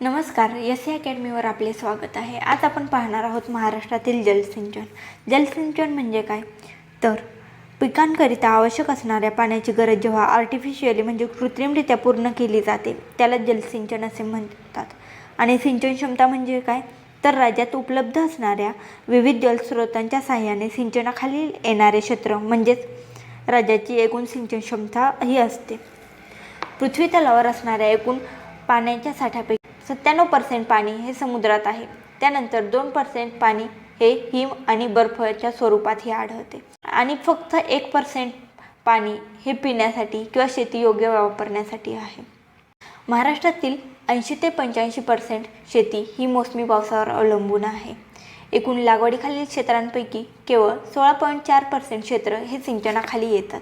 नमस्कार S C अकॅडमीवर आपले स्वागत आहे. आज आपण पाहणार आहोत महाराष्ट्रातील जलसिंचन. जलसिंचन म्हणजे काय? तर पिकांकरिता आवश्यक असणाऱ्या पाण्याची गरज जेव्हा आर्टिफिशियली म्हणजे कृत्रिमरित्या पूर्ण केली जाते त्याला जलसिंचन असे म्हणतात. आणि सिंचन क्षमता म्हणजे काय? तर राज्यात उपलब्ध असणाऱ्या विविध जलस्रोतांच्या साहाय्याने सिंचनाखाली येणारे क्षेत्र म्हणजेच राज्याची एकूण सिंचन क्षमता ही असते. पृथ्वी तलावर असणाऱ्या एकूण पाण्याच्या साठ्यापैकी सत्त्याण्णव पर्सेंट पाणी हे समुद्रात आहे. त्यानंतर दोन पर्सेंट पाणी हे हिम आणि बर्फाच्या स्वरूपातही आढळते. आणि फक्त एक पर्सेंट पाणी हे पिण्यासाठी किंवा शेतीयोग्य वापरण्यासाठी आहे. महाराष्ट्रातील ऐंशी ते पंच्याऐंशी पर्सेंट शेती ही मोसमी पावसावर अवलंबून आहे. एकूण लागवडीखालील क्षेत्रांपैकी केवळ सोळा पॉईंट चार पर्सेंट क्षेत्र हे सिंचनाखाली येतात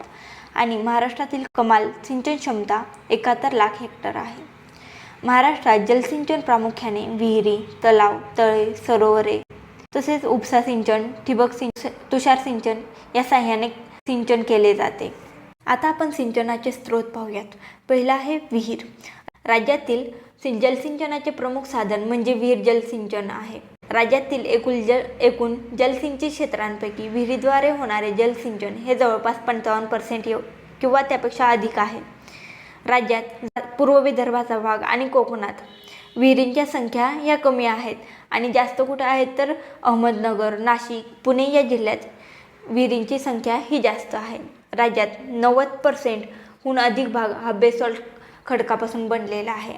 आणि महाराष्ट्रातील कमाल सिंचन क्षमता एकाहत्तर लाख हेक्टर आहे. महाराष्ट्रात जलसिंचन प्रामुख्याने विहिरी तलाव तळे सरोवरे तसेच उपसा सिंचन ठिबक सिंच तुषार सिंचन या साह्याने सिंचन केले जाते. आता आपण सिंचनाचे स्रोत पाहूयात. पहिला आहे विहीर. राज्यातील जलसिंचनाचे प्रमुख साधन म्हणजे विहीर जलसिंचन आहे. राज्यातील एकूण जल एकूण जलसिंचित क्षेत्रांपैकी विहिरीद्वारे होणारे जलसिंचन हे जवळपास पंचावन्न पर्सेंट किंवा त्यापेक्षा अधिक आहे. राज्यात पूर्व विदर्भाचा भाग आणि कोकणात. विहिरींच्या संख्या या कमी आहेत आणि जास्त कुठं आहेत तर अहमदनगर नाशिक पुणे या जिल्ह्यात विहिरींची संख्या ही जास्त आहे. राज्यात नव्वद पर्सेंटहून अधिक भाग हा बेसॉल्ट खडकापासून बनलेला आहे.